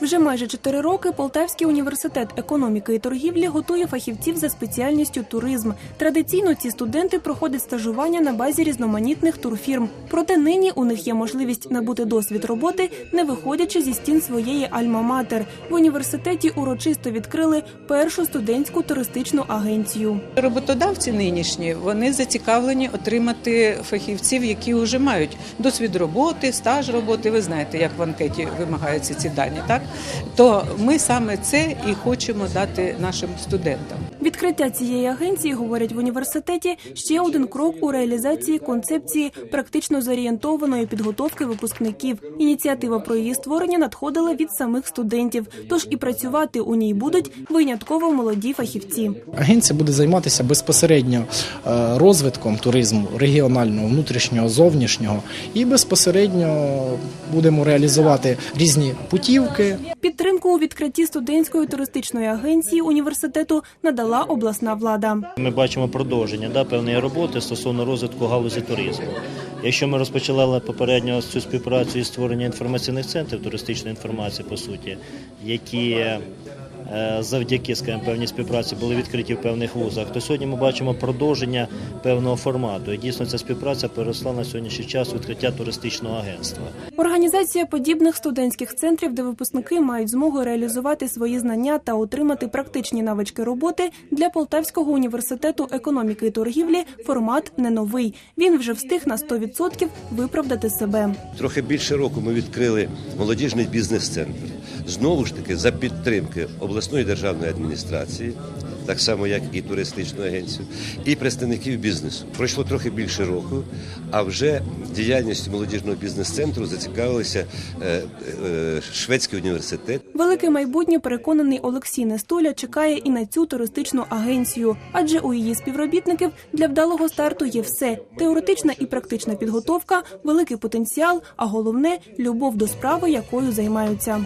Вже майже чотири роки Полтавський університет економіки і торгівлі готує фахівців за спеціальністю туризм. Традиційно ці студенти проходять стажування на базі різноманітних турфірм. Проте нині у них є можливість набути досвід роботи, не виходячи зі стін своєї альма-матер. В університеті урочисто відкрили першу студентську туристичну агенцію. Роботодавці нинішні вони зацікавлені отримати фахівців, які вже мають досвід роботи, стаж роботи. Ви знаєте, як в анкеті вимагаються ці дані, так то ми саме це і хочемо дати нашим студентам. Відкриття цієї агенції, говорять в університеті, ще один крок у реалізації концепції практично зорієнтованої підготовки випускників. Ініціатива про її створення надходила від самих студентів. Тож і працювати у ній будуть винятково молоді фахівці. Агенція буде займатися безпосередньо е, розвитком туризму регіонального, внутрішнього, зовнішнього, і безпосередньо будемо реалізувати різні путівки, Підтримку у відкритті студентської туристичної агенції університету надала обласна влада. Ми бачимо продовження да, певної роботи стосовно розвитку галузі туризму. Якщо ми розпочали попередньо цю співпрацю і створення інформаційних центрів туристичної інформації, по суті, які завдяки скажімо, певній співпраці були відкриті в певних вузах, то сьогодні ми бачимо продовження певного формату. І дійсно ця співпраця переросла на сьогоднішній час відкриття туристичного агентства. Організація подібних студентських центрів, де випускники мають змогу реалізувати свої знання та отримати практичні навички роботи для Полтавського університету економіки і торгівлі. Формат не новий. Він вже встиг на 100% виправдати себе. Трохи більше року ми відкрили молодіжний бізнес-центр. Знову ж таки, за підтримки обласної державної адміністрації, так само як і туристичну агенцію, і представників бізнесу. Пройшло трохи більше року, а вже діяльністю молодіжного бізнес-центру зацікавилися е, е, шведський університет. Велике майбутнє переконаний Олексій Нестуля чекає і на цю туристичну агенцію, адже у її співробітників для вдалого старту є все: теоретична і практична підготовка, великий потенціал, а головне любов до справи, якою займаються.